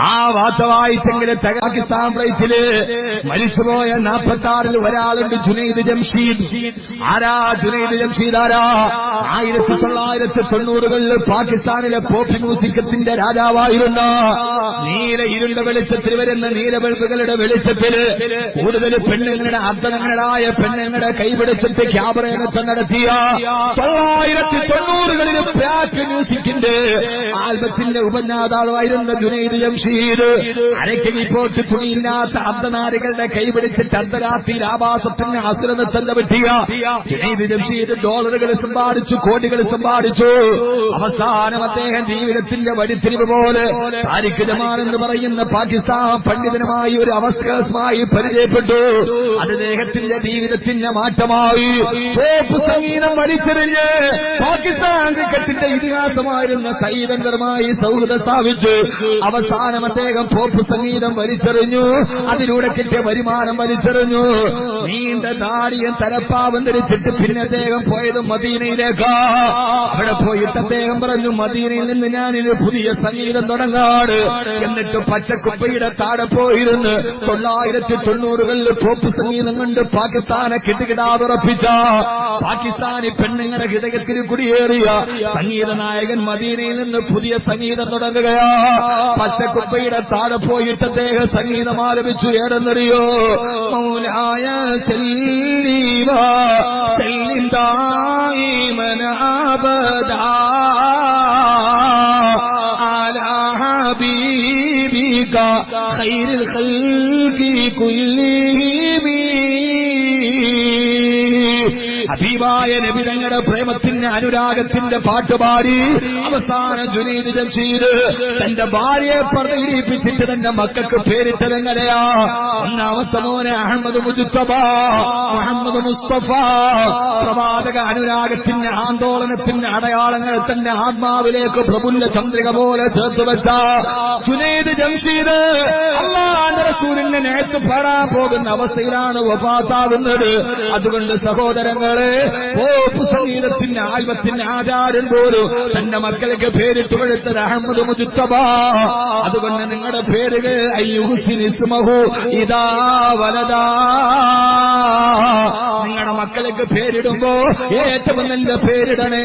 ആ വാർത്ത വായിച്ചെങ്കിലും പാകിസ്ഥാൻ പ്ലേസിൽ മരിച്ചുപോയ നാൽപ്പത്തി ആറിൽ ഒരാളുണ്ട് ജുനൈദ് ജംഷീദ്. ആരാ ജുനൈദ് ജംഷീദ്? ആരാ? ആയിരത്തി തൊള്ളായിരത്തി തൊണ്ണൂറുകളിൽ പാകിസ്ഥാനിലെ പോപ്പ് മ്യൂസിക്കത്തിന്റെ രാജാവായിരുന്ന നീല ഇരുണ്ട വെളിച്ചത്തിൽ വരുന്ന നീലബൾബുകളുടെ വെളിച്ചത്തിൽ കൂടുതൽ പെണ്ണുങ്ങളുടെ അർദ്ധനങ്ങളായ പെണ്ണുങ്ങളുടെ കൈപിടിച്ചിട്ട് ക്യാമറയകത്ത് നടത്തിയ തൊള്ളായിരത്തി ബ്ലാക്ക് മ്യൂസിക്കിന്റെ ആൽബത്തിന്റെ ഉപജ്ഞാതാവായിരുന്ന ജുനൈദ് ജംഷീദ്? അരയ്ക്ക് റിപ്പോർട്ട് തുണിയില്ലാത്ത അർദ്ധനാരികളുടെ കൈപിടിച്ചിട്ട് അർദ്ധരാത്രിയിൽ ആവാസത്തിന് അസുരനത്തന്റെ പറ്റിയ ജുനൈദ് ജംഷീദ് ഡോളറുകൾ സമ്പാദിച്ചു കോടികൾ സമ്പാദിച്ചു. അവസാനം അദ്ദേഹം ജീവിതത്തിന്റെ വഴിത്തിരിവ് പോലെ താരിഖ് എന്ന് പറയുന്ന പാകിസ്ഥാൻ പണ്ഡിതനുമായി ഒരു അവസ്ഥമായി പരിചയപ്പെട്ടു. അദ്ദേഹത്തിന്റെ ജീവിതത്തിന്റെ മാറ്റമായി. സംഗീതം വലിച്ചെറിഞ്ഞ് പാകിസ്ഥാൻ ക്രിക്കറ്റിന്റെ ഇതിഹാസമായിരുന്ന സൈതങ്കറുമായി സൗഹൃദം സ്ഥാപിച്ച് അവസാനം അദ്ദേഹം പോപ്പ് സംഗീതം വലിച്ചെറിഞ്ഞു. അതിലൂടെ കിട്ടിയ വരുമാനം വലിച്ചെറിഞ്ഞു. നീണ്ട താടിയും തലപ്പാവും ധരിച്ചിട്ട് പിന്നെ അദ്ദേഹം പോയത് മദീനയിലേക്കാ. അവിടെ പോയിട്ട് അദ്ദേഹം പറഞ്ഞു മദീനയിൽ നിന്ന് ഞാനൊരു പുതിയ സംഗീതം തുടങ്ങാട്. എന്നിട്ട് പച്ചക്കുപ്പയുടെ താഴെ പോയിരുന്ന് തൊള്ളായിരത്തി തൊണ്ണൂറുകളിൽ പോപ്പ് സംഗീതം കണ്ട് പാകിസ്ഥാനെ കിട്ടുകിടാതുറപ്പിച്ച പാകിസ്ഥാനി പെണ്ണുങ്ങളുടെ ഹൃദയത്തിൽ കുടിയേറിയ സംഗീത നായകൻ മദീനയിൽ നിന്ന് പുതിയ സംഗീതം തുടങ്ങുകയാ. പച്ചക്കുപ്പയുടെ താഴെ പോയിട്ട് അദ്ദേഹം സംഗീതം ആരംഭിച്ചു ഏടെന്നറിയോ മൗനായ സെല്ലീവ സെല്ലിന്തായി ابدا اعلی حبیبی کا خیر الخلق کلی ഹബീബായ നബിതങ്ങളുടെ പ്രേമത്തിന്റെ അനുരാഗത്തിന്റെ പാട്ടുപാടി അവസാന ജുനീദ് ചെയ്ത് തന്റെ ഭാര്യയെ പ്രതികരിപ്പിച്ചിട്ട് തന്റെ മക്കൾക്ക് പേരിട്ടതെങ്ങനെയാ ഒന്നാമത്തെ മോനെ അഹമ്മദ് മുജുത്തബ മുഹമ്മദ് മുസ്തഫ. പ്രവാചക അനുരാഗത്തിന്റെ ആന്തോളനത്തിന്റെ അടയാളങ്ങൾ തന്റെ ആത്മാവിലേക്ക് പ്രഫുല്ല ചന്ദ്രിക പോലെ ചേർത്ത് വെച്ച ജംഷീദ് അള്ളാന്റെ റസൂലിന്റെ നേരത്ത് പാടാൻ പോകുന്ന അവസ്ഥയിലാണ് വഫാത്താവുന്നത് അതുകൊണ്ട് സഹോദരങ്ങളെ സംഗീതത്തിന്റെ ആൽബത്തിന്റെ ആചാരം പോലും തന്റെ മക്കൾക്ക് പേരിട്ട് കൊടുത്തത് അഹമ്മദ് മുജുത്തബ. അതുകൊണ്ട് നിങ്ങളുടെ പേരുകൾ അയ്യുഹുസിനിസ്മഹു ഇതാ വലതാ നിങ്ങളുടെ മക്കൾക്ക് പേരിടുമ്പോ ഏറ്റവും നല്ല പേരിടണേ.